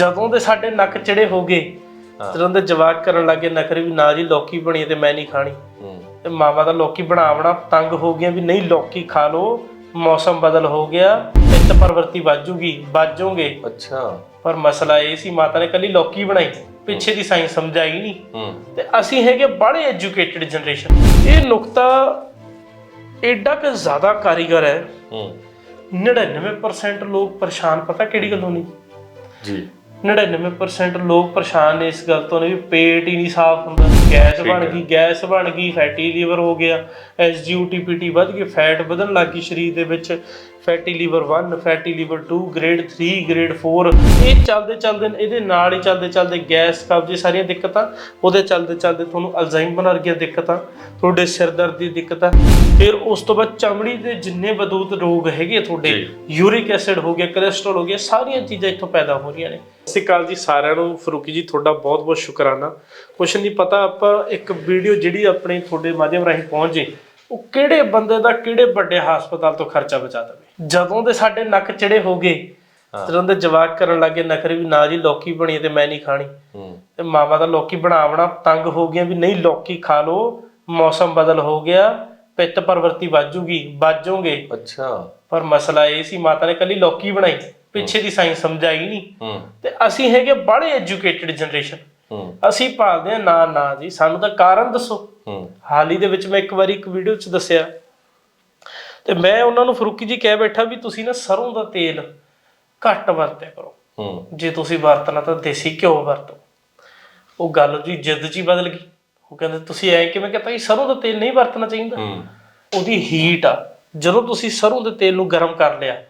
ਜਦੋਂ ਦੇ ਸਾਡੇ ਨੱਕ ਚੜੇ ਹੋ ਗਏ ਜਦੋਂ ਦੇ ਜਵਾਕ ਕਰਨ ਲੱਗੇ ਨਖਰੇ ਵੀ ਨਾ ਜੀ ਲੌਕੀ ਬਣੀ ਤੇ ਮੈਂ ਨਹੀਂ ਖਾਣੀ। ਤੇ ਮਾਵਾ ਦਾ ਲੌਕੀ ਬਣਾ ਬਣਾ ਤੰਗ ਹੋ ਗਿਆ ਵੀ ਨਹੀਂ ਲੌਕੀ ਖਾ ਲੋ ਮੌਸਮ ਬਦਲ ਹੋ ਗਿਆ ਪਿੱਤ ਪਰਵਰਤੀ ਵੱਜੂਗੀ ਵੱਜੋਗੇ ਅੱਛਾ। ਪਰ ਮਸਲਾ ਇਹ ਸੀ ਮਾਤਾ ਨੇ ਕੱਲੀ ਲੌਕੀ ਬਣਾਈ ਪਿੱਛੇ ਦੀ ਸਾਇੰਸ ਸਮਝਾਈ ਨਹੀਂ। ਤੇ ਅਸੀਂ ਹੈਗੇ ਬੜੇ ਐਜੂਕੇਟਿਡ ਜਨਰੇਸ਼ਨ ਇਹ ਨੁਕਤਾ ਐਡਾ ਕਿ ਜ਼ਿਆਦਾ ਕਾਰੀਗਰ ਹੈ। ਹੂੰ। 99% ਲੋਕ ਪਰੇਸ਼ਾਨ ਪਤਾ ਕਿਹੜੀ ਗੱਲੋਂ ਨਹੀਂ? ਜੀ। 99% ਲੋਕ ਪਰੇਸ਼ਾਨ ਨੇ ਇਸ ਗੱਲ ਤੋਂ ਨੇ ਵੀ ਪੇਟ ਹੀ ਨਹੀਂ ਸਾਫ਼ ਹੁੰਦਾ ਗੈਸ ਬਣ ਗਈ ਗੈਸ ਬਣ ਗਈ ਫੈਟੀ ਲੀਵਰ ਹੋ ਗਿਆ ਐਸਜੀਓਟੀਪੀਟੀ ਵੱਧ ਗਈ ਫੈਟ ਵਧਣ ਲੱਗ ਗਈ ਸਰੀਰ ਦੇ ਵਿੱਚ। Fatty liver 1 fatty liver 2 grade 3 grade 4 ਇਹ ਚੱਲਦੇ ਚੱਲਦੇ ਇਹਦੇ ਨਾਲ ਹੀ ਚੱਲਦੇ ਚੱਲਦੇ ਗੈਸ ਕਬਜ਼ੇ ਸਾਰੀਆਂ ਦਿੱਕਤਾਂ ਉਹਦੇ ਚੱਲਦੇ ਚੱਲਦੇ ਤੁਹਾਨੂੰ ਅਲਜ਼ਾਈਮਰ ਵਰਗੀਆਂ ਦਿੱਕਤਾਂ ਤੁਹਾਡੇ ਸਿਰ ਦਰਦ ਦੀ ਦਿੱਕਤਾਂ। ਫਿਰ ਉਸ ਤੋਂ ਬਾਅਦ ਚਮੜੀ ਦੇ ਜਿੰਨੇ ਬਦੂਤ ਰੋਗ ਹੈਗੇ ਤੁਹਾਡੇ। ਯੂਰਿਕ ਐਸਿਡ ਹੋ ਗਿਆ ਕੋਲੇਸਟ੍ਰੋਲ ਹੋ ਗਿਆ ਸਾਰੀਆਂ ਚੀਜ਼ਾਂ ਇੱਥੋਂ ਪੈਦਾ ਹੋ ਰਹੀਆਂ ਨੇ। ਸਤਿ ਸ਼੍ਰੀ ਅਕਾਲ ਜੀ ਸਾਰਿਆਂ ਨੂੰ। ਫਰੂਕੀ ਜੀ ਤੁਹਾਡਾ ਬਹੁਤ ਬਹੁਤ ਸ਼ੁਕਰਾਨਾ। ਕੁਛ ਨਹੀਂ ਪਤਾ ਆਪਾਂ ਇੱਕ ਵੀਡੀਓ ਜਿਹੜੀ ਆਪਣੀ ਤੁਹਾਡੇ ਮਾਧਿਅਮ ਰਾਹੀਂ ਪਹੁੰਚ ਜੇ ਉਹ ਕਿਹੜੇ ਬੰਦੇ ਦਾ ਕਿਹੜੇ ਵੱਡੇ ਹਸਪਤਾਲ ਤੋਂ ਖਰਚਾ ਬਚਾ ਦੇਵੇ? ਜਦੋਂ ਦੇ ਸਾਡੇ ਨੱਕ ਚੜੇ ਹੋ ਗਏ ਜਦੋਂ ਦੇ ਜਵਾਕ ਕਰਨ ਲੱਗੇ ਨਖਰੇ ਵੀ ਨਾ ਜੀ ਲੌਕੀ ਬਣੀ ਤੇ ਮੈਂ ਨਹੀਂ ਖਾਣੀ। ਤੇ ਮਾਵਾ ਦਾ ਲੌਕੀ ਬਣਾ ਬਣਾ ਤੰਗ ਹੋ ਗਿਆ ਵੀ ਨਹੀਂ ਲੌਕੀ ਖਾ ਲੋ ਮੌਸਮ ਬਦਲ ਹੋ ਗਿਆ ਪਿੱਤ ਪਰਵਰਤੀ ਵੱਜੂਗੀ ਵੱਜੋਗੇ ਅੱਛਾ। ਪਰ ਮਸਲਾ ਇਹ ਸੀ ਮਾਤਾ ਨੇ ਕੱਲੀ ਲੌਕੀ ਬਣਾਈ ਪਿੱਛੇ ਦੀ ਸਾਇੰਸ ਸਮਝਾਈ ਨਹੀਂ। ਤੇ ਅਸੀਂ ਹੈਗੇ ਬੜੇ ਐਜੂਕੇਟਿਡ ਜਨਰੇਸ਼ਨ ਅਸੀਂ ਭਾਲਦੇ ਆ ਨਾ ਨਾ ਜੀ ਸਾਨੂੰ ਤਾਂ ਕਾਰਨ ਦੱਸੋ। ਹਾਲ ਹੀ ਦੇ ਵਿੱਚ ਮੈਂ ਇੱਕ ਵਾਰੀ ਇੱਕ ਵੀਡੀਓ 'ਚ ਦੱਸਿਆ। ਤੇ ਮੈਂ ਉਹਨਾਂ ਨੂੰ ਫਰੂਕੀ ਜੀ ਕਹਿ ਬੈਠਾ ਵੀ ਤੁਸੀਂ ਨਾ ਸਰੋਂ ਦਾ ਤੇਲ ਘੱਟ ਵਰਤਿਆ ਕਰੋ। ਜੇ ਤੁਸੀਂ ਵਰਤਣਾ ਤਾਂ ਦੇਸੀ ਘਿਓ ਵਰਤੋ। ਉਹ ਗੱਲ ਜੀ ਜਿੱਦ ਹੀ ਬਦਲ ਗਈ। ਉਹ ਕਹਿੰਦੇ ਤੁਸੀਂ ਐ ਕਿਵੇਂ ਕਹਤਾ ਜੀ ਸਰੋਂ ਦਾ ਤੇਲ ਨਹੀਂ ਵਰਤਣਾ ਚਾਹੀਦਾ? ਉਹਦੀ ਹੀਟ ਆ। ਜਦੋਂ ਤੁਸੀਂ ਸਰੋਂ ਦੇ ਤੇਲ ਨੂੰ ਗਰਮ ਕਰ ਲਿਆ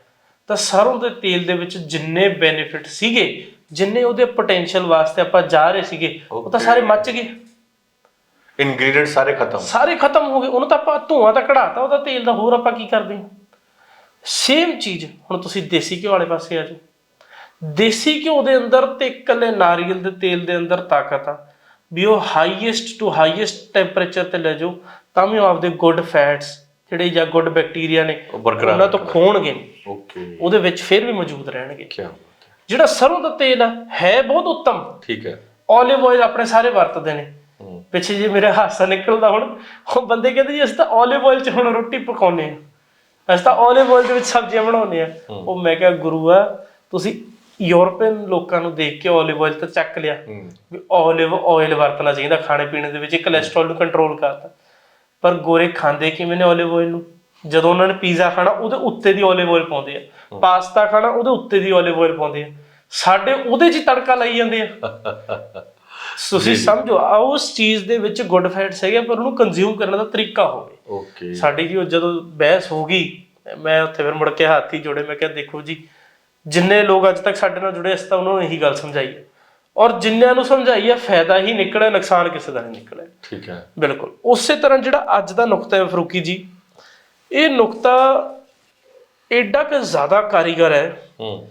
ਤਾਂ ਸਰੋਂ ਦੇ ਤੇਲ ਦੇ ਵਿੱਚ ਜਿੰਨੇ ਬੈਨੀਫਿਟ ਸੀਗੇ ਜਿੰਨੇ ਉਹਦੇ ਪੋਟੈਂਸ਼ੀਅਲ ਵਾਸਤੇ ਆਪਾਂ ਜਾ ਰਹੇ ਸੀਗੇ ਉਹ ਤਾਂ ਸਾਰੇ ਮੱਚ ਗਏ। ਇਨਗਰੀਡੀਐਂਟ ਸਾਰੇ ਖਤਮ। ਸਾਰੇ ਖਤਮ ਹੋ ਗਏ। ਉਹਨੂੰ ਤਾਂ ਆਪਾਂ ਧੂਆਂ ਤਾਂ ਕਢਾਤਾ ਉਹਦਾ ਤੇਲ ਦਾ ਹੋਰ ਆਪਾਂ ਕੀ ਕਰਦੇ ਸੇਮ ਚੀਜ਼ ਹੁਣ ਤੁਸੀਂ ਦੇਸੀ ਘਿਓ ਵਾਲੇ ਪਾਸੇ ਆ ਜਾਓ। ਦੇਸੀ ਘਿਓ ਦੇ ਅੰਦਰ ਤੇ ਇਕੱਲੇ ਨਾਰੀਅਲ ਦੇ ਤੇਲ ਦੇ ਅੰਦਰ ਤਾਕਤ ਆ। ਵੀ ਉਹ ਹਾਈਐਸਟ ਟੂ ਹਾਈਐਸਟ ਟੈਂਪਰੇਚਰ ਤੇ ਲੈ ਜਾਓ ਤਾਂ ਵੀ ਉਹ ਆਪਦੇ ਗੁੱਡ ਫੈਟਸ ਜਿਹੜੇ ਜਾਂ ਗੁੱਡ ਬੈਕਟੀਰੀਆ ਨੇ ਉਹਨਾਂ ਤੋਂ ਖੋਣਗੇ। ਓਕੇ ਉਹਦੇ ਵਿੱਚ ਫਿਰ ਵੀ ਮੌਜੂਦ ਰਹਿਣਗੇ। ਕੀ ਜਿਹੜਾ ਸਰੋਂ ਦਾ ਤੇਲ ਹੈ ਬਹੁਤ ਉੱਤਮ। ਠੀਕ ਹੈ। Olive oil ਆਪਣੇ ਸਾਰੇ ਵਰਤਦੇ ਨੇ। ਪਿੱਛੇ ਜੇ ਮੇਰੇ ਹਾਸਾ ਨਿਕਲਦਾ ਹੁਣ ਉਹ ਬੰਦੇ ਕਹਿੰਦੇ ਜੀ ਅਸੀਂ ਤਾਂ olive oil 'ਚ ਹੁਣ ਰੋਟੀ ਪਕਾਉਂਦੇ ਆ ਅਸੀਂ ਤਾਂ olive oil ਦੇ ਵਿੱਚ ਸਬਜ਼ੀਆਂ ਬਣਾਉਂਦੇ ਆ ਉਹ ਮੈਂ ਕਿਹਾ ਗੁਰੂ ਆ ਤੁਸੀਂ ਯੂਰਪੀਅਨ ਲੋਕਾਂ ਨੂੰ ਦੇਖ ਕੇ olive oil ਤਾਂ ਚੱਕ ਲਿਆ। ਵੀ olive oil ਵਰਤਣਾ ਚਾਹੀਦਾ ਖਾਣੇ ਪੀਣੇ ਦੇ ਵਿੱਚ ਕੋਲੇਸਟ੍ਰੋਲ ਨੂੰ ਕੰਟਰੋਲ ਕਰਦਾ ਪਰ ਗੋਰੇ ਖਾਂਦੇ ਕਿਵੇਂ ਨੇ olive oil ਨੂੰ? ਜਦੋਂ ਉਹਨਾਂ ਨੇ ਪੀਜ਼ਾ ਖਾਣਾ ਉਹਦੇ ਉੱਤੇ ਦੀ olive oil ਪਾਉਂਦੇ ਆ। ਪਾਸਤਾ ਖਾਣਾ ਉਹਦੇ ਉੱਤੇ ਦੀ olive oil ਪਾਉਂਦੇ ਆ। ਸਾਡੇ ਉਹਦੇ 'ਚ ਹੀ ਤੜਕਾ ਲਾਈ ਜਾਂਦੇ ਆ। ਤੁਸੀਂ ਸਮਝੋ ਆ ਉਸ ਚੀਜ਼ ਦੇ ਵਿੱਚ ਗੁੱਡ ਫੈਟਸ ਹੈਗੇ ਪਰ ਉਹਨੂੰ ਕੰਜ਼ਿਊਮ ਕਰਨ ਦਾ ਤਰੀਕਾ ਹੋਵੇ। ਓਕੇ ਸਾਡੀ ਜੀ ਉਹ ਜਦੋਂ ਬਹਿਸ ਹੋ ਗਈ ਮੈਂ ਉੱਥੇ ਫਿਰ ਮੁੜ ਕੇ ਹੱਥ ਹੀ ਜੋੜੇ ਮੈਂ ਕਿਹਾ ਦੇਖੋ ਜੀ ਜਿੰਨੇ ਲੋਕ ਅੱਜ ਤੱਕ ਸਾਡੇ ਨਾਲ ਜੁੜੇ ਅਸੀਂ ਤਾਂ ਉਹਨਾਂ ਨੂੰ ਇਹੀ ਗੱਲ ਸਮਝਾਈ ਹੈ ਔਰ ਜਿੰਨਿਆਂ ਨੂੰ ਸਮਝਾਈ ਹੈ ਫਾਇਦਾ ਹੀ ਨਿਕਲਿਆ ਨੁਕਸਾਨ ਕਿਸੇ ਦਾ ਨਹੀਂ ਨਿਕਲਿਆ। ਠੀਕ ਹੈ। ਬਿਲਕੁਲ। ਉਸੇ ਤਰ੍ਹਾਂ ਜਿਹੜਾ ਅੱਜ ਦਾ ਨੁਕਤਾ ਹੈ ਫਰੂਕੀ ਜੀ ਇਹ ਨੁਕਤਾ ਐਡਾ ਕਿ ਜ਼ਿਆਦਾ ਕਾਰੀਗਰ ਹੈ। ਹੂੰ।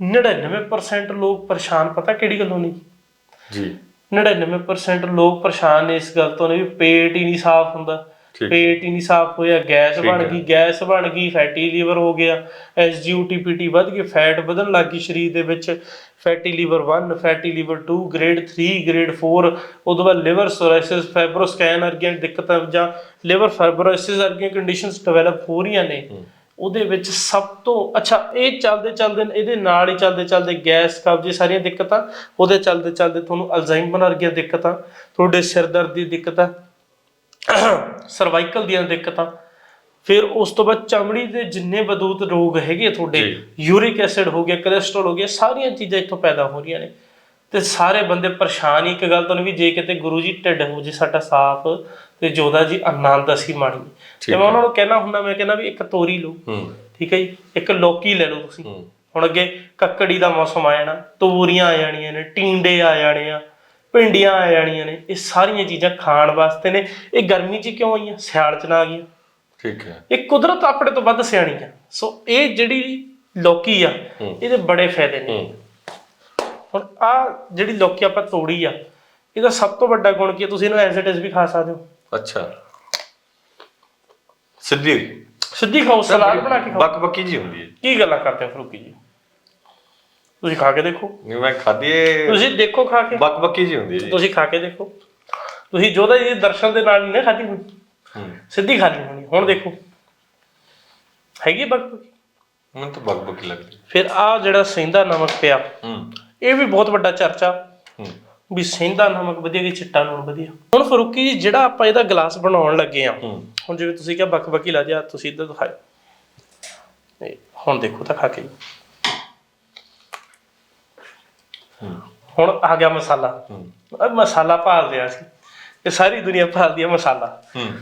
99% ਲੋਕ ਪਰੇਸ਼ਾਨ ਪਤਾ ਕਿਹੜੀ ਗੱਲੋਂ ਨਹੀਂ? ਜੀ। 99% ਲੋਕ ਪਰੇਸ਼ਾਨ ਨੇ ਇਸ ਗੱਲ ਤੋਂ ਨੇ ਵੀ ਪੇਟ ਹੀ ਨਹੀਂ ਸਾਫ਼ ਹੁੰਦਾ। ਪੇਟ ਹੀ ਨਹੀਂ ਸਾਫ਼ ਹੋਇਆ ਗੈਸ ਬਣ। ਗਈ ਗੈਸ ਬਣ ਗਈ ਫੈਟੀ ਲੀਵਰ ਹੋ ਗਿਆ ਐਸਜੀਓਟੀਪੀਟੀ ਵੱਧ ਗਈ ਫੈਟ ਵਧਣ ਲੱਗ ਗਈ ਸਰੀਰ ਦੇ ਵਿੱਚ। Fatty liver 1 fatty liver 2 grade 3 grade 4 ਉਦੋਂ ਬਾਅਦ ਲਿਵਰ ਸੋਰਾਇਸਿਸ ਫਾਈਬਰੋਸਕੈਨ ਵਰਗੀਆਂ ਦਿੱਕਤਾਂ ਜਾਂ ਲਿਵਰ ਫਾਈਬਰੋਸਿਸ ਵਰਗੀਆਂ ਕੰਡੀਸ਼ਨਸ ਡਿਵੈਲਪ ਹੋ ਰਹੀਆਂ ਨੇ। ਉਹਦੇ ਵਿੱਚ ਸਭ ਤੋਂ ਅੱਛਾ ਇਹ ਚੱਲਦੇ ਚੱਲਦੇ ਇਹਦੇ ਨਾਲ ਹੀ ਚੱਲਦੇ ਚੱਲਦੇ ਗੈਸ ਕਬਜ਼ੇ ਸਾਰੀਆਂ ਦਿੱਕਤਾਂ ਉਹਦੇ ਚੱਲਦੇ ਚੱਲਦੇ ਤੁਹਾਨੂੰ ਅਲਜ਼ਾਈਮਰ ਵਰਗੀਆਂ ਦਿੱਕਤਾਂ ਤੁਹਾਡੇ ਸਿਰ ਦਰਦ ਦੀ ਦਿੱਕਤਾਂ ਸਰਵਾਈਕਲ ਦੀਆਂ ਦਿੱਕਤਾਂ ਫਿਰ ਉਸ ਤੋਂ ਬਾਅਦ ਚਮੜੀ ਦੇ ਜਿੰਨੇ ਬਦੂਤ ਰੋਗ ਹੈਗੇ ਤੁਹਾਡੇ। ਯੂਰਿਕ ਐਸਿਡ ਹੋ ਗਿਆ ਕੋਲੇਸਟ੍ਰੋਲ ਹੋ ਗਿਆ ਸਾਰੀਆਂ ਚੀਜ਼ਾਂ ਇੱਥੋਂ ਪੈਦਾ ਹੋ ਰਹੀਆਂ ਨੇ ਤੇ ਸਾਰੇ ਬੰਦੇ ਪਰੇਸ਼ਾਨ ਹੀ। ਇੱਕ ਗੱਲ ਤੋਂ ਨੇ ਵੀ ਜੇ ਕਿਤੇ ਗੁਰੂ ਜੀ ਢਿੱਡ ਹੋ ਜੇ ਸਾਡਾ ਸਾਫ਼ ਤੇ ਜੋਦਾ ਜੀ ਆਨੰਦ ਅਸੀਂ ਮਾਣੀਏ। ਤੇ ਮੈਂ ਉਹਨਾਂ ਨੂੰ ਕਹਿਣਾ ਹੁੰਦਾ ਮੈਂ ਕਹਿੰਦਾ ਵੀ ਇੱਕ ਤੋਰੀ ਲਓ। ਹੂੰ। ਠੀਕ ਹੈ ਜੀ? ਇੱਕ ਲੌਕੀ ਲੈ ਲਓ ਤੁਸੀਂ। ਹੂੰ। ਹੁਣ ਅੱਗੇ ਕੱਕੜੀ ਦਾ ਮੌਸਮ ਆ ਜਾਣਾ ਤੋਰੀਆਂ ਆ ਜਾਣੀਆਂ ਨੇ ਟੀਂਡੇ ਆ ਜਾਣੇ ਆ ਭਿੰਡੀਆਂ ਆ ਜਾਣੀਆਂ ਨੇ ਇਹ ਸਾਰੀਆਂ ਚੀਜ਼ਾਂ ਖਾਣ ਵਾਸਤੇ ਨੇ। ਇਹ ਗਰਮੀ 'ਚ ਕਿਉਂ ਆਈਆਂ? ਸਿਆਲ 'ਚ ਨਾ ਆ ਗਈਆਂ। ਠੀਕ ਹੈ। ਇਹ ਕੁਦਰਤ ਆਪਣੇ ਤੋਂ ਵੱਧ ਸਿਆਣੀ ਆ। ਸੋ ਇਹ ਜਿਹੜੀ ਲੌਕੀ ਆ ਹੂੰ। ਇਹਦੇ ਬੜੇ ਫਾਇਦੇ ਨੇ। ਹੂੰ। ਹੁਣ ਆ ਜਿਹੜੀ ਲੌਕੀ ਆਪਾਂ ਤੋੜੀ ਆ ਇਹਦਾ ਸਭ ਤੋਂ ਵੱਡਾ ਗੁਣ ਕੀ ਹੈ ਤੁਸੀਂ ਇਹਨੂੰ ਇਟ ਇਜ਼ ਵੀ ਖਾ ਸਕਦੇ ਹੋ। ਅੱਛਾ। ਸਿੱਧੀ ਸਿੱਧੀ ਖਾਓ ਸਲਾਦ ਬਣਾ ਕੇ ਖਾਓ। ਬੱਕ ਬੱਕੀ ਜੀ ਹੁੰਦੀ ਹੈ। ਕੀ ਗੱਲਾਂ ਕਰਦੇ ਹੋ ਫਰੂਕੀ ਜੀ? ਤੁਸੀਂ ਖਾ ਕੇ ਦੇਖੋ। ਨਹੀਂ ਮੈਂ ਏ। ਤੁਸੀਂ ਦੇਖੋ ਖਾ ਕੇ। ਬੱਕ ਬੱਕੀ ਜੀ ਹੁੰਦੀ ਹੈ ਜੀ। ਤੁਸੀਂ ਖਾ ਕੇ ਦੇਖੋ। ਤੁਸੀਂ ਜੋਦਾ ਜੀ ਦਰਸ਼ਨ ਦੇ ਨਾਲ ਨਹੀਂ ਨਾ ਖਾਧੀ ਹੋਣੀ? ਹੂੰ। ਸਿੱਧੀ ਖਾਣੀ ਹੋਣੀ। ਹੁਣ ਦੇਖੋ। ਹੈਗੀ ਬਕ ਮੈਨੂੰ ਤਾਂ ਬੱਕ ਬੱਕੀ ਲੱਗਦੀ। ਫਿਰ ਆ ਜਿਹੜਾ ਸੈਂਦਾ ਨਮਕ ਪਿਆ ਹੂੰ। ਇਹ ਵੀ ਬਹੁਤ ਵੱਡਾ ਚਰਚਾ। ਹੂੰ। ਵੀ ਸੈਂਦਾ ਨਮਕ ਵਧੀਆ ਕਿ ਚਿੱਟਾ ਲੂਣ ਵਧੀਆ। ਹੁਣ ਫਰੂਕੀ ਜੀ ਜਿਹੜਾ ਆਪਾਂ ਇਹਦਾ ਗਲਾਸ ਬਣਾਉਣ ਲੱਗੇ ਆ ਹੂੰ। ਹੁਣ ਜਿਵੇਂ ਤੁਸੀਂ ਕਿਹਾ ਬੱਕ ਬੱਕੀ ਲਾ ਦਿਆ ਤੁਸੀਂ ਇੱਧਰ ਦਿਖਾਓ ਇਹ ਹੁਣ ਦੇਖੋ ਤਾਂ ਖਾ ਕੇ। ਹੂੰ। ਹੁਣ ਆ ਗਿਆ ਮਸਾਲਾ। ਹੂੰ। ਮਸਾਲਾ ਭਾਲਦੇ ਆ ਅਸੀਂ। ਇਹ ਸਾਰੀ ਦੁਨੀਆ ਭਾਲਦੀ ਆ ਮਸਾਲਾ। ਹੂੰ।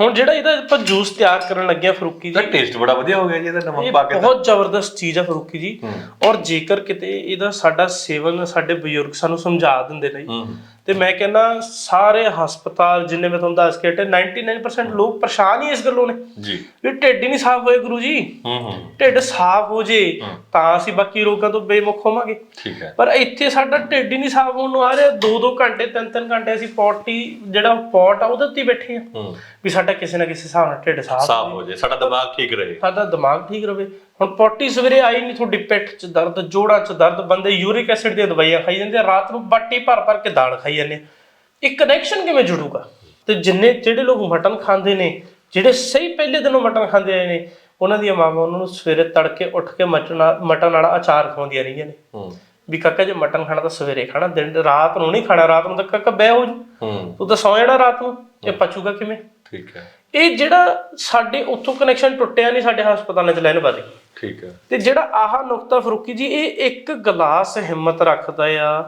ਹੁਣ ਜਿਹੜਾ ਇਹਦਾ ਆਪਾਂ ਜੂਸ ਤਿਆਰ ਕਰਨ ਲੱਗੇ ਆ ਫਰੂਕੀ ਜੀ। ਟੇਸਟ ਬੜਾ ਵਧੀਆ ਹੋ ਗਿਆ ਜੀ ਇਹਦਾ ਨਮਕ ਇਹ ਪਾ ਕੇ ਤਾਂ। ਬਹੁਤ ਜ਼ਬਰਦਸਤ ਚੀਜ਼ ਆ ਫਰੂਕੀ ਜੀ। ਔਰ ਜੇਕਰ ਕਿਤੇ ਇਹਦਾ ਸਾਡਾ ਸੇਵਨ ਸਾਡੇ ਬਜ਼ੁਰਗ ਸਾਨੂੰ ਸਮਝਾ ਦਿੰਦੇ ਨੇ ਹੂੰ। ਤੇ ਮੈਂ ਕਹਿੰਦਾ ਸਾਰੇ ਹਸਪਤਾਲ ਜਿੰਨੇ ਮੈਂ ਤੁਹਾਨੂੰ ਦੱਸ ਕੇ ਹਟੇ 99% ਲੋਕ ਪਰੇਸ਼ਾਨ ਹੀ ਇਸ ਗੱਲੋਂ ਨੇ। ਜੀ। ਵੀ ਢਿੱਡ ਹੀ ਨਹੀਂ ਸਾਫ਼ ਹੋਏ ਗੁਰੂ ਜੀ। ਹੂੰ ਹੂੰ। ਢਿੱਡ ਸਾਫ਼ ਹੋ ਜੇ। ਤਾਂ ਅਸੀਂ ਬਾਕੀ ਰੋਗਾਂ ਤੋਂ ਬੇਮੁਖ ਹੋਵਾਂਗੇ। ਠੀਕ ਹੈ। ਪਰ ਇੱਥੇ ਸਾਡਾ ਢਿੱਡ ਹੀ ਨਹੀਂ ਸਾਫ਼ ਹੋਣ ਨੂੰ ਆ ਰਿਹਾ। 2-2 ਘੰਟੇ 3-3 ਘੰਟੇ ਅਸੀਂ ਪੋਟੀ ਜਿਹੜਾ ਪੋਟ ਆ ਉਹਦੇ ਉੱਤੇ ਬੈਠੇ ਆ ਹੂੰ। ਵੀ ਸਾਡਾ ਕਿਸੇ ਨਾ ਕਿਸੇ ਹਿਸਾਬ ਨਾਲ ਢਿੱਡ ਸਾਫ਼ ਹੋ ਜਾਏ ਸਾਡਾ ਦਿਮਾਗ ਠੀਕ ਰਹੇ। ਸਾਡਾ ਦਿਮਾਗ ਠੀਕ ਰਵੇ। ਹੁਣ ਪੋਟੀ ਸਵੇਰੇ ਆਈ ਨਹੀਂ ਤੁਹਾਡੀ ਪਿੱਠ 'ਚ ਦਰਦ ਜੋੜਾਂ 'ਚ ਦਰਦ ਬੰਦੇ ਯੂਰਿਕ ਐਸਿਡ ਦੀਆਂ ਦਵਾਈਆਂ ਖਾਈ ਜਾਂਦੇ ਆ, ਰਾਤ ਨੂੰ ਬਾਟੀ ਭਰ ਭਰ ਕੇ ਦਾਲ ਖਾਈ ਜਾਂਦੇ ਆ। ਇਹ ਕਨੈਕਸ਼ਨ ਕਿਵੇਂ ਜੁੜੂਗਾ? ਤੇ ਜਿੰਨੇ ਜਿਹੜੇ ਲੋਕ ਮਟਨ ਖਾਂਦੇ ਨੇ ਜਿਹੜੇ ਸਹੀ ਪਹਿਲੇ ਦਿਨੋਂ ਮਟਨ ਖਾਂਦੇ ਆਏ ਨੇ ਉਹਨਾਂ ਦੀਆਂ ਮਾਵਾਂ ਉਹਨਾਂ ਨੂੰ ਸਵੇਰੇ ਤੜਕੇ ਉੱਠ ਕੇ ਮਟਨ ਮਟਨ ਵਾਲਾ ਅਚਾਰ ਖਵਾਉਂਦੀਆਂ ਰਹੀਆਂ ਨੇ। ਹੂੰ। ਵੀ ਕਾਕਾ ਜੇ ਮਟਨ ਖਾਣਾ ਤਾਂ ਸਵੇਰੇ ਖਾਣਾ ਦਿਨ ਰਾਤ ਨੂੰ ਨਹੀਂ ਖਾਣਾ ਰਾਤ ਨੂੰ ਤਾਂ ਕਾਕਾ ਬਹਿ ਹੋ ਜੂ। ਹੂੰ। ਤੂੰ ਤਾਂ ਸੌਂ ਜਾਣਾ ਰਾਤ ਨੂੰ। ਇਹ ਪਚੂਗਾ ਕਿਵੇਂ? ਠੀਕ ਹੈ। ਇਹ ਜਿਹੜਾ ਸਾਡੇ ਉੱਥੋਂ ਕਨੈਕਸ਼ਨ ਟੁੱਟਿਆ ਨਹੀਂ ਸਾਡੇ ਹਸਪਤਾਲਾਂ 'ਚ ਲੈਣ ਗਈ ਠੀਕ ਹੈ। ਤੇ ਜਿਹੜਾ ਆਹ ਨੁਕਤਾ ਫਰੂਕੀ ਜੀ ਇਹ ਇੱਕ ਗਲਾਸ ਹਿੰਮਤ ਰੱਖਦਾ ਆ।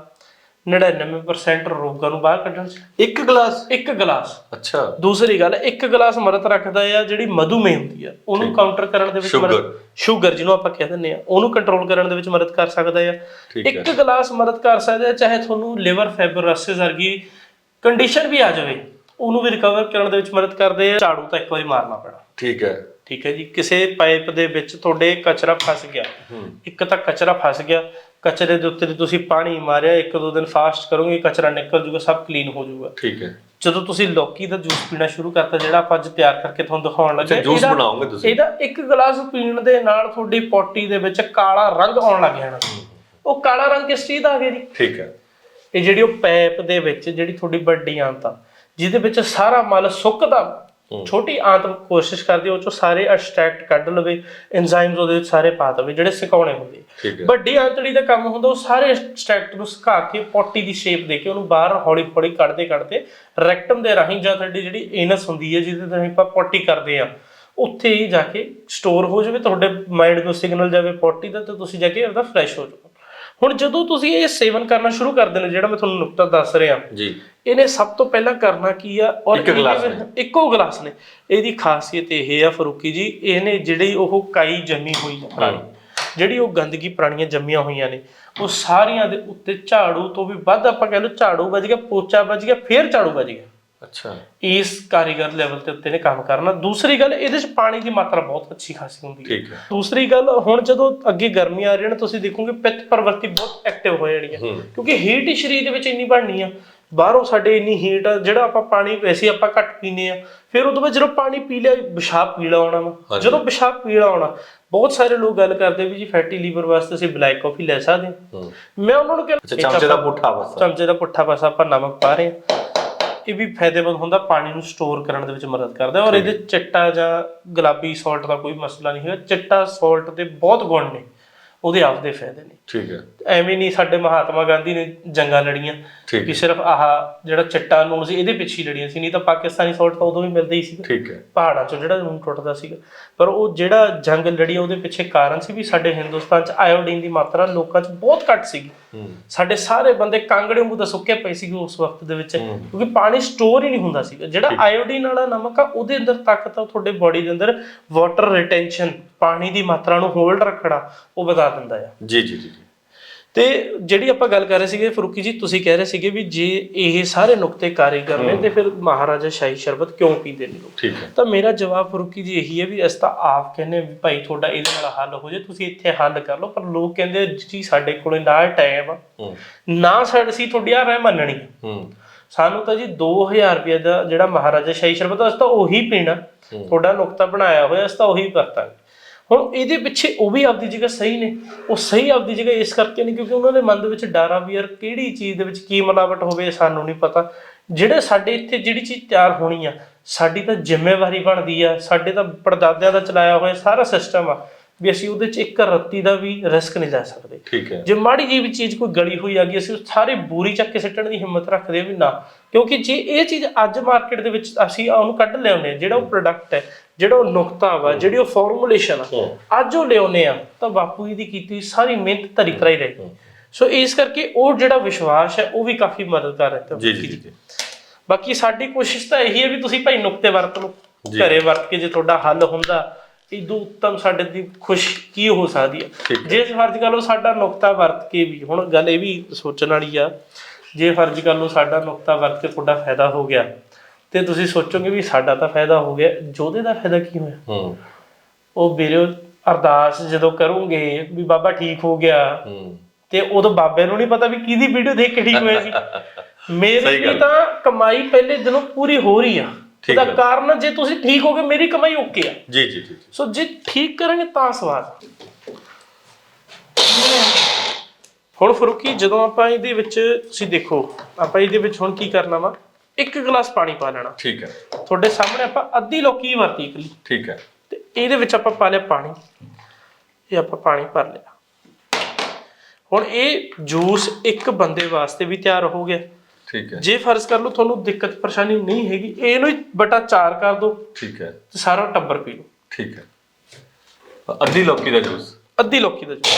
99% ਰੋਗਾਂ ਨੂੰ ਬਾਹਰ ਕੱਢਣ 'ਚ। ਇੱਕ ਗਲਾਸ? ਇੱਕ ਗਲਾਸ। ਅੱਛਾ। ਦੂਸਰੀ ਗੱਲ ਇੱਕ ਗਲਾਸ ਮਦਦ ਰੱਖਦਾ ਆ ਜਿਹੜੀ ਮਧੂਮੇਹ ਹੁੰਦੀ ਆ। ਉਹਨੂੰ ਕਾਊਂਟਰ ਕਰਨ ਦੇ ਵਿੱਚ. ਮਦਦ ਸ਼ੂਗਰ ਜਿਹਨੂੰ ਆਪਾਂ ਕਹਿ ਦਿੰਦੇ ਆ। ਉਹਨੂੰ ਕੰਟਰੋਲ ਕਰਨ ਦੇ ਵਿੱਚ ਮਦਦ ਕਰ ਸਕਦਾ ਆ। ਇੱਕ ਗਲਾਸ ਮਦਦ ਕਰ ਸਕਦਾ ਹੈ ਚਾਹੇ ਤੁਹਾਨੂੰ ਲਿਵਰ ਫਾਈਬਰੋਸਿਸ ਵਰਗੀ ਕੰਡੀਸ਼ਨ ਵੀ ਆ ਜਾਵੇ ਉਹਨੂੰ ਵੀ ਰਿਕਵਰ ਕਰਨ ਦੇ ਵਿੱਚ ਮਦਦ ਕਰਦੇ ਆ। ਝਾੜੂ ਤਾਂ ਇੱਕ ਵਾਰੀ ਮਾਰਨਾ ਪੈਣਾ। ਠੀਕ ਹੈ। ਠੀਕ ਹੈ ਜੀ ਕਿਸੇ ਪਾਈਪ ਦੇ ਵਿੱਚ ਤੁਹਾਡੇ ਕਚਰਾ ਫਸ ਗਿਆ। ਇੱਕ ਤਾਂ ਕਚਰਾ ਫਸ ਗਿਆ ਕਚਰੇ ਦੇ ਉੱਤੇ ਤੁਸੀਂ ਪਾਣੀ ਮਾਰਿਆ ਇੱਕ ਦੋ ਦਿਨ ਫਾਸਟ ਕਰੋਗੇ ਕਚਰਾ ਨਿਕਲ ਜੂਗਾ ਸਭ ਕਲੀਨ ਹੋ ਜਾਊਗਾ ਠੀਕ ਹੈ। ਜਦੋਂ ਤੁਸੀਂ ਲੌਕੀ ਦਾ ਜੂਸ ਪੀਣਾ ਸ਼ੁਰੂ ਕਰਤਾ ਜਿਹੜਾ ਆਪਾਂ ਅੱਜ ਤਿਆਰ ਕਰਕੇ ਤੁਹਾਨੂੰ ਦਿਖਾਉਣ ਲੱਗੇ ਇਹਦਾ- ਬਣਾਓਗੇ ਤੁਸੀਂ? ਇਹਦਾ ਇੱਕ ਗਲਾਸ ਪੀਣ ਦੇ ਨਾਲ ਤੁਹਾਡੀ ਪੋਟੀ ਦੇ ਵਿੱਚ ਕਾਲਾ ਰੰਗ ਆਉਣ ਲੱਗ ਜਾਣਾ। ਉਹ ਕਾਲਾ ਰੰਗ ਕਿਸ ਚੀਜ਼ ਦਾ ਆ ਗਿਆ ਜੀ? ਠੀਕ ਹੈ। ਇਹ ਜਿਹੜੀ ਉਹ ਪੈਪ ਦੇ ਵਿੱਚ ਜਿਹੜੀ ਤੁਹਾਡੀ ਵੱਡੀ ਆਂਤ ਆ ਜਿਹਦੇ ਵਿੱਚ ਸਾਰਾ ਮਲ ਸੁੱਕਦਾ। ਛੋਟੀ ਆਂਤ ਕੋਸ਼ਿਸ਼ ਕਰਦੀ ਉਹ ਚੋਂ ਸਾਰੇ ਐਕਸਟ੍ਰੈਕਟ ਕੱਢ ਲਵੇ ਐਂਜ਼ਾਈਮਸ ਉਹਦੇ ਵਿੱਚ ਸਾਰੇ ਪਾ ਦਵੇ ਜਿਹੜੇ ਸਿਕਾਉਣੇ ਹੁੰਦੇ ਵੱਡੀ ਆਂਤੜੀ ਦਾ ਕੰਮ ਹੁੰਦਾ ਉਹ ਸਾਰੇ ਐਕਸਟ੍ਰੈਕਟ ਨੂੰ ਸੁਕਾ ਕੇ ਪੋਟੀ ਦੀ ਸ਼ੇਪ ਦੇ ਕੇ ਉਹਨੂੰ ਬਾਹਰ ਹੌਲੀ ਹੌਲੀ ਕੱਢਦੇ ਕੱਢਦੇ ਰੈਕਟਮ ਦੇ ਰਾਹੀਂ ਜਾਂ ਤੁਹਾਡੀ ਜਿਹੜੀ ਏਨਸ ਹੁੰਦੀ ਹੈ ਜਿਹਦੇ ਰਾਹੀਂ ਆਪਾਂ ਪੋਟੀ ਕਰਦੇ ਆ ਉੱਥੇ ਹੀ ਜਾ ਕੇ ਸਟੋਰ ਹੋ ਜਾਵੇ ਤੁਹਾਡੇ ਮਾਈਂਡ ਨੂੰ ਸਿਗਨਲ ਜਾਵੇ ਪੋਟੀ ਦਾ ਤੇ ਤੁਸੀਂ ਜਾ ਕੇ ਉਹਦਾ ਫਰੈਸ਼ ਹੋ ਜਾਓ। ਹੁਣ ਜਦੋਂ ਤੁਸੀਂ ਇਹ ਸੇਵਨ ਕਰਨਾ ਸ਼ੁਰੂ ਕਰ ਦਿੰਦੇ ਜਿਹੜਾ ਮੈਂ ਤੁਹਾਨੂੰ ਨੁਕਤਾ ਦੱਸ ਰਿਹਾ ਜੀ। ਇਹਨੇ ਸਭ ਤੋਂ ਪਹਿਲਾਂ ਕਰਨਾ ਕੀ ਆ? ਔਰ ਇੱਕ ਗਲਾਸ ਨੇ। ਇਹਦੀ ਖਾਸੀਅਤ ਇਹ ਆ ਫਰੂਕੀ ਜੀ ਇਹਨੇ ਜਿਹੜੀ ਉਹ ਕਾਈ ਜੰਮੀ ਹੋਈ ਆ ਪੁਰਾਣੀ ਜਿਹੜੀ ਉਹ ਗੰਦਗੀ ਪੁਰਾਣੀਆਂ ਜੰਮੀਆਂ ਹੋਈਆਂ ਨੇ ਉਹ ਸਾਰੀਆਂ ਦੇ ਉੱਤੇ ਝਾੜੂ ਤੋਂ ਵੀ ਵੱਧ ਆਪਾਂ ਕਹਿ ਲਓ ਝਾੜੂ ਵੱਜ ਗਿਆ ਪੋਚਾ ਵੱਜ ਗਿਆ ਫੇਰ ਝਾੜੂ ਵੱਜ ਗਿਆ। ਅੱਛਾ। ਇਸ ਕਾਰੀਗਰ ਲੈਵਲ ਤੇ ਉੱਤੇ ਨੇ ਕੰਮ ਕਰਨਾ। ਦੂਸਰੀ ਗੱਲ ਇਹਦੇ ਚ ਪਾਣੀ ਦੀ ਮਾਤਰਾ ਬਹੁਤ ਅੱਛੀ ਖਾਸੀ ਹੁੰਦੀ ਹੈ। ਠੀਕ ਹੈ। ਦੂਸਰੀ ਗੱਲ ਹੁਣ ਜਦੋਂ ਅੱਗੇ ਗਰਮੀ ਆ ਰਹੀ ਹੈ ਨਾ ਤੁਸੀਂ ਦੇਖੋਗੇ ਪਿੱਤ ਪ੍ਰਵਰਤੀ ਬਹੁਤ ਐਕਟਿਵ ਹੋ ਜਾਣੀ ਹੈ। ਕਿਉਂਕਿ ਹੀਟ ਹੀ ਸਰੀਰ ਦੇ ਵਿੱਚ ਇੰਨੀ ਬਣਨੀ ਆ। ਬਾਹਰੋਂ ਸਾਡੇ ਇੰਨੀ ਹੀਟ ਆ ਜਿਹੜਾ ਆਪਾਂ ਪਾਣੀ ਵੈਸੇ ਆਪਾਂ ਘੱਟ ਪੀਨੇ ਆ। ਫਿਰ ਉਦੋਂ ਬਾਅਦ ਜਦੋਂ ਪਾਣੀ ਪੀ ਲਿਆ ਪਿਸ਼ਾਬ ਪੀਲਾ ਆਉਣਾ। ਜਦੋਂ ਪਿਸ਼ਾਬ ਪੀਲਾ ਆਉਣਾ ਬਹੁਤ ਸਾਰੇ ਲੋਕ ਗੱਲ ਕਰਦੇ ਵੀ ਜੀ ਫੈਟੀ ਲੀਵਰ ਵਾਸਤੇ ਅਸੀਂ ਬਲੈਕ ਕਾਫੀ ਲੈ ਸਕਦੇ ਹਾਂ। ਮੈਂ ਉਹਨਾਂ ਨੂੰ ਕਹਿੰਦਾ ਚਮਚੇ ਦਾ ਪੁੱਠਾ ਬਸ ਚਮਚੇ ਦਾ ਪੁੱਠਾ ਪਾਸਾ ਆਪਾਂ ਨਮਕ ਪਾ ਰਹੇ ਹਾਂ। ਇਹ ਵੀ ਫਾਇਦੇਮੰਦ ਹੁੰਦਾ ਪਾਣੀ ਨੂੰ ਸਟੋਰ ਕਰਨ ਦੇ ਵਿੱਚ ਮਦਦ ਕਰਦਾ ਔਰ ਇਹਦੇ ਚਿੱਟਾ ਜਾਂ ਗੁਲਾਬੀ ਸਾਲਟ ਦਾ ਕੋਈ ਮਸਲਾ ਨਹੀਂ ਹੈਗਾ। ਚਿੱਟਾ ਸਾਲਟ ਦੇ ਬਹੁਤ ਗੁਣ ਨੇ। ਉਹਦੇ ਆਪਦੇ ਫਾਇਦੇ ਨੇ। ਠੀਕ ਹੈ। ਐਵੇਂ ਨਹੀਂ ਸਾਡੇ ਮਹਾਤਮਾ ਗਾਂਧੀ ਨੇ ਜੰਗਾਂ ਲੜੀਆਂ। ਠੀਕ ਕਿ ਸਿਰਫ ਆਹ ਜਿਹੜਾ ਚਿੱਟਾ ਨੂਣ ਸੀ ਇਹਦੇ ਪਿੱਛੇ ਲੜੀਆਂ ਸੀ ਨਹੀਂ ਤਾਂ ਪਾਕਿਸਤਾਨੀ ਸਾਲਟ ਤਾਂ ਉਦੋਂ ਵੀ ਮਿਲਦਾ ਹੀ ਸੀ ਠੀਕ ਹੈ। ਪਹਾੜਾਂ ਚੋਂ ਜਿਹੜਾ ਨੂਣ ਟੁੱਟਦਾ ਸੀਗਾ। ਪਰ ਉਹ ਜਿਹੜਾ ਜੰਗ ਲੜੀ ਉਹਦੇ ਪਿੱਛੇ ਕਾਰਨ ਸੀ ਵੀ ਸਾਡੇ ਹਿੰਦੁਸਤਾਨ 'ਚ ਆਇਓਡੀਨ ਦੀ ਮਾਤਰਾ ਲੋਕਾਂ 'ਚ ਬਹੁਤ ਘੱਟ ਸੀਗੀ। ਸਾਡੇ ਸਾਰੇ ਬੰਦੇ ਕਾਂਗੜੇ ਵਾਂਗੂ ਤਾਂ ਸੁੱਕੇ ਪਏ ਸੀਗੇ ਉਸ ਵਕਤ ਦੇ ਵਿੱਚ। ਕਿਉਂਕਿ ਪਾਣੀ ਸਟੋਰ ਹੀ ਨਹੀਂ ਹੁੰਦਾ ਸੀਗਾ। ਜਿਹੜਾ ਆਇਓਡੀਨ ਵਾਲਾ ਨਮਕ ਆ ਉਹਦੇ ਅੰਦਰ ਤਾਕਤ ਆ ਤੁਹਾਡੇ ਬਾਡੀ ਦੇ ਅੰਦਰ ਵਾਟਰ ਰਿਟੈਂਸ਼ਨ ਪਾਣੀ ਦੀ ਮਾਤਰਾ ਨੂੰ ਹੋਲਡ ਰੱਖਣਾ ਉਹ ਵਧਾ ਦਿੰਦਾ ਆ। ਜੀ ਜੀ ਜੀ। ਤੇ ਜਿਹੜੀ ਆਪਾਂ ਗੱਲ ਕਰ ਰਹੇ ਸੀਗੇ ਫਰੂਕੀ ਜੀ ਤੁਸੀਂ ਕਹਿ ਰਹੇ ਸੀਗੇ ਵੀ ਜੇ ਇਹ ਸਾਰੇ ਨੁਕਤੇ ਕਾਰੀਗਰ ਨੇ ਤੇ ਫਿਰ ਮਹਾਰਾਜਾ ਸ਼ਾਹੀ ਸ਼ਰਬਤ ਕਿਉਂ ਪੀਂਦੇ ਨੇ ਲੋਕ? ਤਾਂ ਮੇਰਾ ਜਵਾਬ ਫਰੂਕੀ ਜੀ ਇਹੀ ਹੈ ਵੀ ਅਸੀਂ ਤਾਂ ਆਪ ਕਹਿੰਦੇ ਵੀ ਭਾਈ ਤੁਹਾਡਾ ਇਹਦੇ ਨਾਲ ਹੱਲ ਹੋ ਜਾਏ ਤੁਸੀਂ ਇੱਥੇ ਹੱਲ ਕਰ ਲਓ ਪਰ ਲੋਕ ਕਹਿੰਦੇ ਜੀ ਸਾਡੇ ਕੋਲੇ ਨਾ ਟਾਈਮ ਆ। ਨਾ ਸਾਡੇ ਸੀ ਤੁਹਾਡੀ ਆ ਰਹਿ ਮੰਨਣੀ ਸਾਨੂੰ ਤਾਂ ਜੀ 2000 ਰੁਪਏ ਦਾ ਜਿਹੜਾ ਮਹਾਰਾਜਾ ਸ਼ਾਹੀ ਸ਼ਰਬਤ ਅਸੀਂ ਤਾਂ ਉਹੀ ਪੀਣਾ। ਤੁਹਾਡਾ ਨੁਕਤਾ ਬਣਾਇਆ ਹੋਇਆ ਅਸੀਂ ਤਾਂ ਉਹੀ ਵਰਤਾਂਗੇ। ਹੁਣ ਇਹਦੇ ਪਿੱਛੇ ਉਹ ਵੀ ਆਪਦੀ ਜਗ੍ਹਾ ਸਹੀ ਨੇ, ਉਹ ਸਹੀ ਆਪਦੀ ਜਗ੍ਹਾ ਇਸ ਕਰਕੇ ਨਹੀਂ ਕਿਉਂਕਿ ਉਹਨਾਂ ਦੇ ਮਨ ਦੇ ਵਿੱਚ ਡਰ ਆ ਵੀ ਯਾਰ ਕਿਹੜੀ ਚੀਜ਼ ਦੇ ਵਿੱਚ ਕੀ ਮਿਲਾਵਟ ਹੋਵੇ ਸਾਨੂੰ ਨਹੀਂ ਪਤਾ। ਜਿਹੜੇ ਸਾਡੇ ਇੱਥੇ ਜਿਹੜੀ ਚੀਜ਼ ਤਿਆਰ ਹੋਣੀ ਆ, ਸਾਡੀ ਤਾਂ ਜ਼ਿੰਮੇਵਾਰੀ ਬਣਦੀ ਆ, ਸਾਡੇ ਤਾਂ ਪੜਦਾਦਿਆਂ ਦਾ ਚਲਾਇਆ ਹੋਇਆ ਸਾਰਾ ਸਿਸਟਮ ਆ। ਵੀ ਅਸੀਂ ਉਹਦੇ 'ਚ ਇੱਕ ਰੱਤੀ ਦਾ ਵੀ ਰਿਸਕ ਨਹੀਂ ਲੈ ਸਕਦੇ। ਠੀਕ ਹੈ। ਜੇ ਮਾੜੀ ਜਿਹੀ ਵੀ ਚੀਜ਼ ਕੋਈ ਗਲੀ ਹੋਈ ਆ ਗਈ ਅਸੀਂ ਸਾਰੇ ਬੂਰੀ ਚੱਕ ਕੇ ਸਿੱਟਣ ਦੀ ਹਿੰਮਤ ਰੱਖਦੇ ਵੀ ਨਾ। ਕਿਉਂਕਿ ਜੇ ਇਹ ਚੀਜ਼ ਅੱਜ ਮਾਰਕੀਟ ਦੇ ਵਿੱਚ ਅਸੀਂ ਉਹਨੂੰ ਕੱਢ ਲਿਆਉਂਦੇ ਜਿਹੜਾ ਉਹ ਪ੍ਰੋਡਕਟ ਹੈ ਜਿਹੜਾ ਉਹ ਨੁਕਤਾ ਵਾ ਜਿਹੜੀ ਉਹ ਫਾਰਮੂਲੇਸ਼ਨ ਆ। ਅੱਜ ਉਹ ਲਿਆਉਂਦੇ ਆ ਤਾਂ ਬਾਪੂ ਜੀ ਦੀ ਕੀਤੀ ਸਾਰੀ ਮਿਹਨਤ ਧਰੀ ਕਰਾਈ ਰਹੀ ਸੋ ਇਸ ਕਰਕੇ ਉਹ ਜਿਹੜਾ ਵਿਸ਼ਵਾਸ ਹੈ ਉਹ ਵੀ ਕਾਫੀ ਮਦਦਗਾਰ ਹੈ। ਜੀ ਜੀ ਜੀ। ਜੀ। ਬਾਕੀ ਸਾਡੀ ਕੋਸ਼ਿਸ਼ ਤਾਂ ਇਹੀ ਹੈ ਵੀ ਤੁਸੀਂ ਭਾਈ ਨੁਕਤੇ ਵਰਤ ਲਓ। ਜੀ। ਘਰੇ ਵਰਤ ਕੇ ਜੇ ਤੁਹਾਡਾ ਹੱਲ ਹੁੰਦਾ ਇਦੋਂ ਉੱਤਮ ਸਾਡੇ ਦੀ ਖੁਸ਼ ਕੀ ਹੋ ਸਕਦੀ ਹੈ। ਜੇ ਫਰਜ਼ ਕਰ ਲਓ ਸਾਡਾ ਨੁਕਤਾ ਵਰਤ ਕੇ ਵੀ ਹੁਣ ਗੱਲ ਇਹ ਵੀ ਸੋਚਣ ਵਾਲੀ ਆ ਜੇ ਫਰਜ਼ ਕਰ ਲਓ ਸਾਡਾ ਨੁਕਤਾ ਵਰਤ ਕੇ ਤੁਹਾਡਾ ਫਾਇਦਾ ਹੋ ਗਿਆ ਤੇ ਤੁਸੀਂ ਸੋਚੋਗੇ ਵੀ ਸਾਡਾ ਤਾਂ ਫਾਇਦਾ ਹੋ ਗਿਆ ਜੋਦੇ ਦਾ ਫਾਇਦਾ ਕੀ ਹੋਇਆ? ਹੂੰ। ਉਹ ਵੀਰੇ ਅਰਦਾਸ ਜਦੋਂ ਕਰੋਗੇ ਵੀ ਬਾਬਾ ਠੀਕ ਹੋ ਗਿਆ ਹੂੰ। ਤੇ ਉਦੋਂ ਬਾਬੇ ਨੂੰ ਨਹੀਂ ਪਤਾ ਵੀ ਕਿਹਦੀ ਵੀਡੀਓ ਦੇਖ ਕੇ ਠੀਕ ਹੋਇਆ ਸੀ। ਮੇਰੀ। ਤਾਂ ਕਮਾਈ ਪਹਿਲੇ ਦਿਨੋਂ ਪੂਰੀ ਹੋ ਰਹੀ ਆ। ਠੀਕ ਉਹਦਾ ਹੈ। ਕਾਰਨ ਜੇ ਤੁਸੀਂ ਠੀਕ ਹੋ ਗਏ ਮੇਰੀ ਕਮਾਈ ਓਕੇ ਆ। ਜੀ ਜੀ ਜੀ ਜੀ। ਸੋ ਜੇ ਠੀਕ ਕਰਾਂਗੇ ਤਾਂ ਸਵਾਦ। ਹੁਣ ਫਰੂਕੀ ਜਦੋਂ ਆਪਾਂ ਇਹਦੇ ਵਿੱਚ ਤੁਸੀਂ ਦੇਖੋ ਆਪਾਂ ਇਹਦੇ ਵਿੱਚ ਹੁਣ ਕੀ ਕਰਨਾ ਵਾ? ਇੱਕ ਗਲਾਸ ਪਾਣੀ ਪਾ ਲੈਣਾ। ਠੀਕ ਹੈ। ਤੁਹਾਡੇ ਸਾਹਮਣੇ ਆਪਾਂ ਅੱਧੀ ਲੋਕੀ ਵਰਤੀ ਇਕੱਲੀ। ਠੀਕ ਹੈ। ਤੇ ਇਹਦੇ ਵਿੱਚ ਆਪਾਂ ਪਾ ਲਿਆ ਪਾਣੀ। ਇਹ ਆਪਾਂ ਪਾਣੀ ਭਰ ਲਿਆ। ਹੁਣ ਇਹ ਜੂਸ ਇੱਕ ਬੰਦੇ ਵਾਸਤੇ ਵੀ ਤਿਆਰ ਹੋ ਗਿਆ। ਠੀਕ ਹੈ। ਜੇ ਫਰਜ਼ ਕਰ ਲਓ ਤੁਹਾਨੂੰ ਦਿੱਕਤ ਪਰੇਸ਼ਾਨੀ ਨਹੀਂ ਹੈਗੀ ਇਹਨੂੰ ਹੀ ਬਟਾ 4 ਕਰ ਦਿਓ ਠੀਕ ਹੈ। ਤੇ ਸਾਰਾ ਟੱਬਰ ਪੀ ਲਓ। ਠੀਕ ਹੈ। ਅੱਧੀ ਲੌਕੀ ਦਾ ਜੂਸ। ਅੱਧੀ ਲੋਕੀ ਦਾ ਜੂਸ।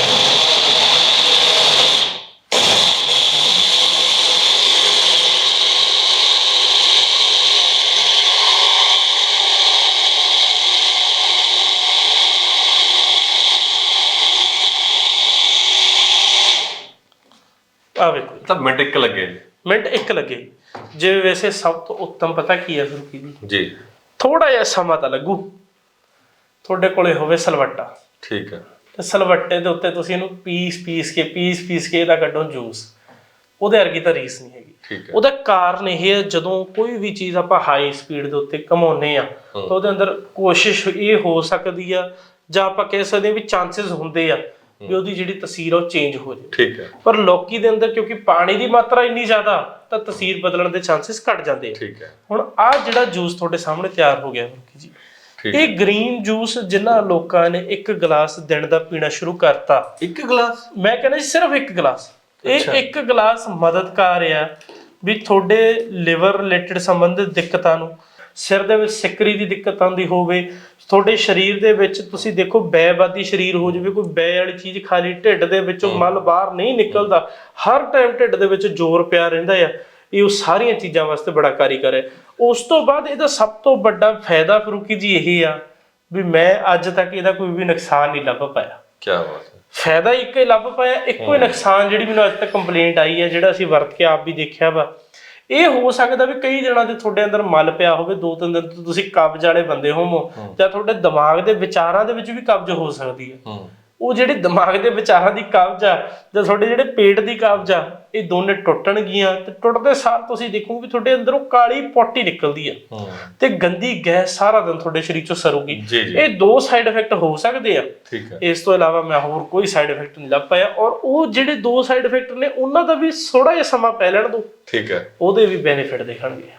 ਆ ਵੇਖੋ। ਤਾਂ ਮਿੰਟ ਇੱਕ ਲੱਗੇ। ਜੀ। ਮਿੰਟ ਇੱਕ ਲੱਗੇ। ਜੇ ਵੈਸੇ ਸਭ ਤੋਂ ਉੱਤਮ ਪਤਾ ਕੀ ਹੈ ਸੁਰਖੀ ਜੀ ਜੀ। ਥੋੜਾ ਜਿਹਾ ਸਮਾਂ ਤਾਂ ਲੱਗੂ। ਤੁਹਾਡੇ ਕੋਲੇ ਹੋਵੇ ਸਲਵੱਟਾ। ਠੀਕ ਹੈ। ਤੇ ਸਲਵੱਟੇ ਦੇ ਉੱਤੇ ਤੁਸੀਂ ਇਹਨੂੰ ਪੀਸ ਪੀਸ ਕੇ ਪੀਸ ਪੀਸ ਕੇ ਇਹਦਾ ਕੱਢੋ ਜੂਸ। ਉਹਦੇ ਵਰਗੀ ਤਾਂ ਰੀਸ ਨਹੀਂ ਹੈਗੀ। ਉਹਦਾ ਕਾਰਨ ਇਹ ਹੈ ਜਦੋਂ ਕੋਈ ਵੀ ਚੀਜ਼ ਆਪਾਂ ਹਾਈ ਸਪੀਡ ਦੇ ਉੱਤੇ ਘਮਾਉਂਦੇ ਆ ਤਾਂ ਉਹਦੇ ਅੰਦਰ ਕੋਸ਼ਿਸ਼ ਇਹ ਹੋ ਸਕਦੀ ਆ ਜਾਂ ਆਪਾਂ ਕਹਿ ਸਕਦੇ ਹਾਂ ਵੀ ਚਾਂਸਸ ਹੁੰਦੇ ਆ ਵੀ ਉਹਦੀ ਜਿਹੜੀ ਤਸਵੀਰ ਆ ਉਹ ਚੇਂਜ ਹੋ ਜਾਵੇ ਠੀਕ ਹੈ। ਪਰ ਲੌਕੀ ਦੇ ਅੰਦਰ ਕਿਉਂਕਿ ਪਾਣੀ ਦੀ ਮਾਤਰਾ ਇੰਨੀ ਜ਼ਿਆਦਾ ਤਾਂ ਤਸਵੀਰ ਬਦਲਣ ਦੇ ਚਾਂਸਸ ਘਟ ਜਾਂਦੇ ਆ। ਠੀਕ ਹੈ। ਹੁਣ ਆਹ ਜਿਹੜਾ ਜੂਸ ਤੁਹਾਡੇ ਸਾਹਮਣੇ ਤਿਆਰ ਹੋ ਗਿਆ ਰੁਕੀ ਜੀ। ਠੀਕ ਇਹ ਗ੍ਰੀਨ ਜੂਸ ਜਿਨ੍ਹਾਂ ਲੋਕਾਂ ਨੇ ਇੱਕ ਗਲਾਸ ਦਿਨ ਦਾ ਪੀਣਾ ਸ਼ੁਰੂ ਕਰਤਾ। ਇੱਕ ਗਲਾਸ? ਮੈਂ ਕਹਿੰਦਾ ਜੀ ਸਿਰਫ ਇੱਕ ਗਲਾਸ। ਇਹ। ਇੱਕ ਗਲਾਸ ਮਦਦਕਾਰ ਆ ਵੀ ਤੁਹਾਡੇ ਲਿਵਰ ਰਿਲੇਟਡ ਸੰਬੰਧਿਤ ਦਿੱਕਤਾਂ ਨੂੰ ਸਿਰ ਦੇ ਵਿੱਚ ਸਿਕਰੀ ਦੀ ਦਿੱਕਤ ਆਉਂਦੀ ਹੋਵੇ ਤੁਹਾਡੇ ਸਰੀਰ ਦੇ ਵਿੱਚ ਤੁਸੀਂ ਦੇਖੋ ਬੈਬਾਦੀ ਸਰੀਰ ਹੋ ਜਾਵੇ ਕੋਈ ਬੈ ਵਾਲੀ ਚੀਜ਼ ਖਾ ਲਈ ਢਿੱਡ ਦੇ ਵਿੱਚੋਂ ਮਲ ਬਾਹਰ ਨਹੀਂ ਨਿਕਲਦਾ ਹਰ ਟਾਈਮ ਢਿੱਡ ਦੇ ਵਿੱਚ ਜ਼ੋਰ ਪਿਆ ਰਹਿੰਦਾ ਆ ਇਹ ਉਹ ਸਾਰੀਆਂ ਚੀਜ਼ਾਂ ਵਾਸਤੇ ਬੜਾ ਕਾਰੀਗਰ ਹੈ। ਉਸ ਤੋਂ ਬਾਅਦ ਇਹਦਾ ਸਭ ਤੋਂ ਵੱਡਾ ਫਾਇਦਾ ਫਰੂਕੀ ਜੀ ਇਹ ਆ ਵੀ ਮੈਂ ਅੱਜ ਤੱਕ ਇਹਦਾ ਕੋਈ ਵੀ ਨੁਕਸਾਨ ਨਹੀਂ ਲੱਭ ਪਾਇਆ। ਕੀ ਬਾਤ ਹੈ। ਫਾਇਦਾ ਇੱਕ ਹੀ ਲੱਭ ਪਾਇਆ ਇੱਕੋ ਹੀ ਨੁਕਸਾਨ ਜਿਹੜੀ ਮੈਨੂੰ ਅੱਜ ਤੱਕ ਕੰਪਲੇਂਟ ਆਈ ਹੈ ਜਿਹੜਾ ਅਸੀਂ ਵਰਤ ਕੇ ਆਪ ਵੀ ਦੇਖਿਆ ਵਾ। ਇਹ ਹੋ ਸਕਦਾ ਵੀ ਕਈ ਦਿਨਾਂ ਦੇ ਤੁਹਾਡੇ ਅੰਦਰ ਮਲ ਪਿਆ ਹੋਵੇ ਦੋ ਤਿੰਨ ਦਿਨ ਤੋਂ ਤੁਸੀਂ ਕਬਜ਼ ਵਾਲੇ ਬੰਦੇ ਹੋਵੋ ਜਾਂ ਤੁਹਾਡੇ ਦਿਮਾਗ ਦੇ ਵਿਚਾਰਾਂ ਦੇ ਵਿੱਚ ਵੀ ਕਬਜ਼ ਹੋ ਸਕਦੀ ਹੂੰ। ਉਹ ਜਿਹੜੇ ਦਿਮਾਗ ਦੇ ਵਿਚਾਰਾਂ ਦੀ ਕਬਜ਼ ਆ ਜਾਂ ਤੁਹਾਡੇ ਜਿਹੜੇ ਪੇਟ ਦੀ ਕਬਜ਼ ਆ ਇਹ ਦੋਨੇ ਟੁੱਟਣਗੀਆਂ ਤੇ ਟੁੱਟਦੇ ਸਾਰ ਤੁਸੀਂ ਦੇਖੋਗੇ ਵੀ ਤੁਹਾਡੇ ਅੰਦਰੋਂ ਕਾਲੀ ਪੋਟੀ ਨਿਕਲਦੀ ਆ। ਤੇ ਗੰਦੀ ਗੈਸ ਸਾਰਾ ਦਿਨ ਤੁਹਾਡੇ ਸਰੀਰ ਚੋਂ ਸਰੂਗੀ। ਇਹ ਦੋ ਸਾਈਡ ਇਫੈਕਟ ਹੋ ਸਕਦੇ ਆ। ਇਸ ਤੋਂ ਇਲਾਵਾ ਮੈਂ ਹੋਰ ਕੋਈ ਸਾਈਡ ਇਫੈਕਟ ਨਹੀਂ ਲੱਭ ਪਾਇਆ। ਔਰ ਉਹ ਜਿਹੜੇ ਦੋ ਸਾਈਡ ਇਫੈਕਟ ਨੇ ਉਹਨਾਂ ਦਾ ਵੀ ਥੋੜਾ ਜਿਹਾ ਸਮਾਂ ਪੈ ਲੈਣ ਦੋ ਠੀਕ ਹੈ ਉਹਦੇ ਵੀ ਬੈਨੀਫਿਟ ਦੇਖਣਗੇ।